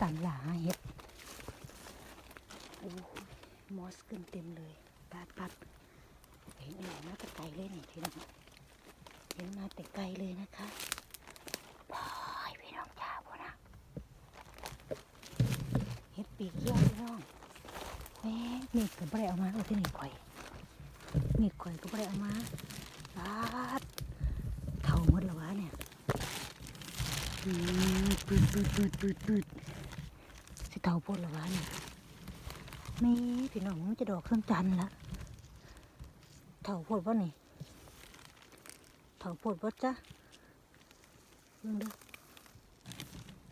ตามหลาเห็ดโอ้มอสขึ้นเต็มเลยปัดปัดเห็นเองมาแต่ไกลเลยนี่พี่น้องเห็นมาแต่ไกลเลยนะคะพายพี่น้องจ้าพวนะเห็ดปีกเกี้ยวพี่น้องแม่มีดก็ไม่ได้เอามาเอาที่นี่ข่อยมีดข่อยก็ไม่ได้เอามาปาดเท่าหมดแล้ววะเนี่ยปืดปืดปืดปืดปืด เท่าโพดละวะเนี่ยแม่พี่น้องมันจะดอกเครื่องจันทร์ละเท่าโพดวะนี่เท่าโพดวะจ้ะเบิ่งเดู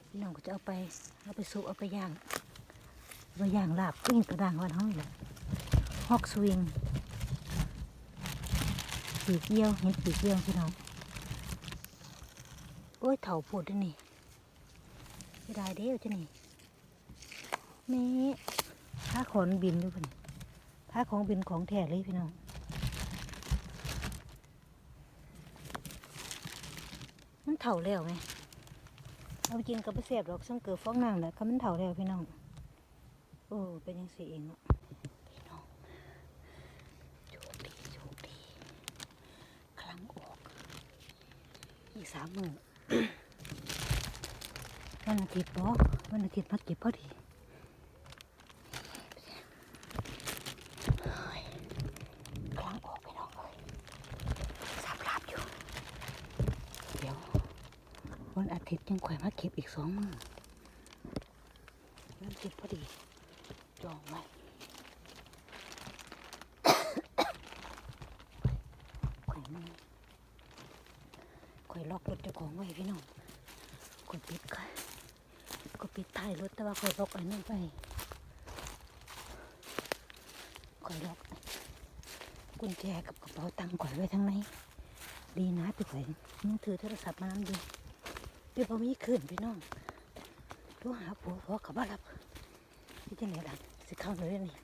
พี่น้องก็จะเอาไปเอาไปสุกเอาไปย่างเอาไปย่างลาบปิ้งกระด้างวันห้องนี่แหละฮอกสวิงปีกเยี่ยวเห็นปีกเยี่ยวพี่น้องโอ้ยเถาโพดด้วยนี่ไม่ได้เด้อจ้ะนี่ แม่ผ้าขนบินด้วยพุ่นผ้าของบินของแท้เลยพี่น้องมันเถาแล้วไหมเอาไปกินกับไปเสียบดอกสังเกิดฟองนางแหละก็มันเถาแล้วพี่น้องโอ้เป็นยังสีเองเนาะพี่น้องโชคดีโชคดีครั้งออก อีกสามหมื่นวันอาทิตย์บ่วันอาทิตย์มาเก็บพอดีเฮ้ยกลางออกไปน้องเลยสามลาบอยู่ เดี๋ยว วันอาทิตย์ยังข่อยมาเก็บอีกสองมือวันอาทิตย์พอดี จองไว้ข่อยมือข่อยล็อกรถเจ้าของไว้พี่น้องกดปิดค่ะกดปิดท้ายรถแต่ว่าคอยล็อกอันนั้นไปคอยล็อกกุญแจกับกระเป๋าตังค์ก่อยไว้ทั้งในดีนะที่ข่อยยังถือโทรศัพท์มาดู เดี๋ยวพอมีขึ้นพี่น้องโทรหาผัวผัวกับบ้านรับที่จะไหนล่ะสิเข้าเลยนี่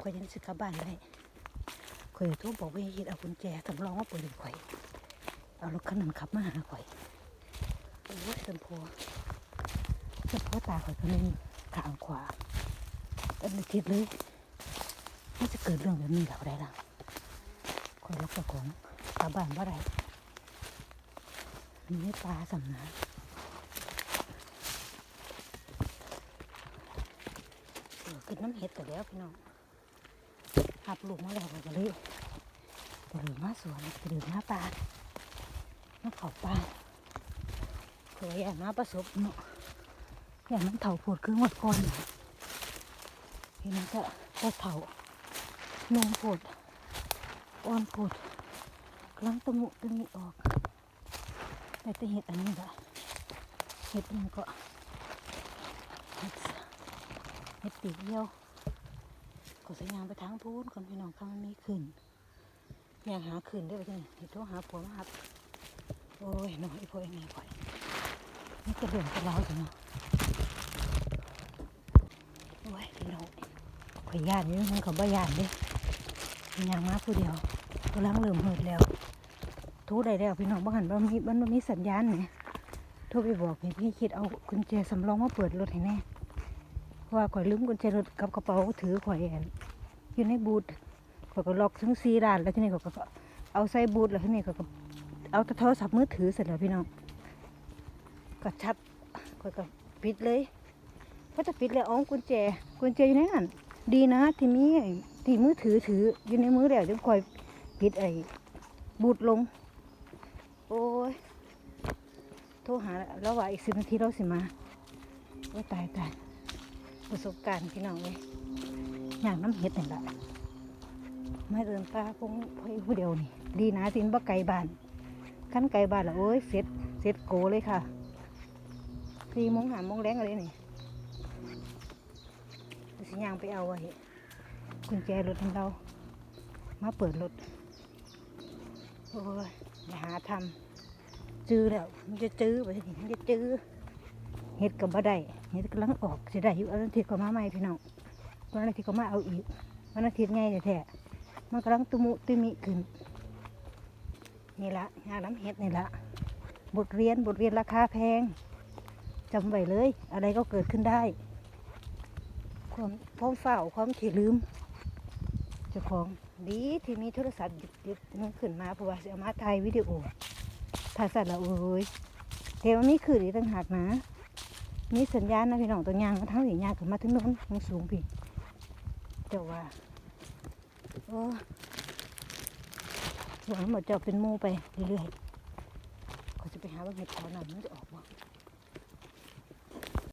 ข่อยยังสิกลับบ้านได้ข่อยโทรบอกว่าให้เฮ็ดเอากุญแจสำรองว่าเปิดข่อย เอารถคันนั้นขับมาหาข่อยโอ้ยเต็มพัวเต็มพัวตาข่อยคนนึงขางขวาแต่ในทิศเลยไม่จะเกิดเรื่องแบบนี้หรอกได้ล่ะคอยล็อกเจ้าของตาบ้านว่าไร มีไม่ปลาสำนักเออกินน้ำเห็ดแต่แล้วพี่น้องหับลูกมาแล้วก็เลยจะเหลือมาสวนจะเหลือมาปลามาเขาปลาเคยอ่มาประสบเนาะอย่างมันเถาโผดครึ่งวัดก่อนน่นไหมก็ก็เถานมโผดอ่อนโผดกลังตะมุตะมิออก แต่เห็ดอันนี้ละเห็ดนี่ก็เห็ดเห็ดปีเยี่ยวก็สยางไปทางพูนคนพี่น้องข้างมันมีขึ้นอยากหาขึ้นได้ไปที่นี่โทรหาผัวมาครับโอ้ยน้อยพ่อยังไงก่อยนี่จะเบื่อจะเล่าจังเนาะโอ้ยพี่น้องข่อยยานนี่มันก็บ่ยานเด้มีอย่างมาผู้เดียวกำลังเริ่มเหิดแล้ว โทูได้แล้วพี่น้องบ่หันบ่มีมันบ่มีสัญญาณเนี่ยโทรไปบอกให้พี่คิดเอากุญแจสำรองมาเปิดรถให้แน่เพราะว่าข่อยลืมกุญแจรถกับกระเป๋าถือข่อยแอนอยู่ในบูทข่อยก็ล็อกทั้งสี่ด้านแล้วทีนี้ข่อยก็เอาใส่บูทแล้วทีนี้ข่อยก็เอาโทรศัพท์มือถือเสร็จแล้วพี่น้องก็ชัดก็ก็ปิดเลยก็จะปิดเลยเอ๋อกุญแจกุญแจอยู่ในนั้นดีนะที่มีที่มือถือถืออยู่ในมือแล้วจึงคอยปิดไอ้บูดลง โอ้ย โทรหาแล้วว่าอีกสิบนาทีเราสิมาโอ้ตายตายประสบการณ์พี่น้องเลยอย่างน้ำเห็ดนี่แหละไม่เดินตาคงพอยผู้เดียวนี่ ดีนะที่มันบ่ไกลบ้านขั้นไกลบ้านละโอ้ยเสร็จเสร็จโกเลยค่ะสี่โมงหาโมงแรงอะไรนี่ฉียวสิยางไปเอาไว้กุญแจรถของเรา มาเปิดรถ โอ้ย อย่าหาทำจื้อแล้ว มันจะจื้อไปทีมันจะจื้อเห็ดกับบ่ได้เห็ดกำลังออกสิได้อยู่วันอาทิตย์ก็มาใหม่พี่น้องวันอาทิตย์ก็มาเอาอีกวันอาทิตย์ไงแท้ๆมันกำลังตุมุตุมิขึ้นนี่ละงานน้ำเห็ดนี่ละบทเรียนบทเรียนราคาแพงจำไว้เลย อะไรก็เกิดขึ้นได้ ความความเฝ้าความขี้ลืมเจ้าของ ดีที่มีโทรศัพท์ยิบหยิบมันขึ้นมาเพราะว่าสิเอามาถ่ายวิดีโอถ้าสั่นละโอ้ยเทวมีคืออีกต่างหากนะ มีสัญญาณนะพี่น้องตัวยางมาทั้งหนียางขึ้นมาถึงโน้นทั้งสูงพี่เจ้าว่าโอ้หวังหมดจะเป็นมูไปเรื่อยๆเขาจะไปหาว่าเห็ดขอหน่อยมันจะออก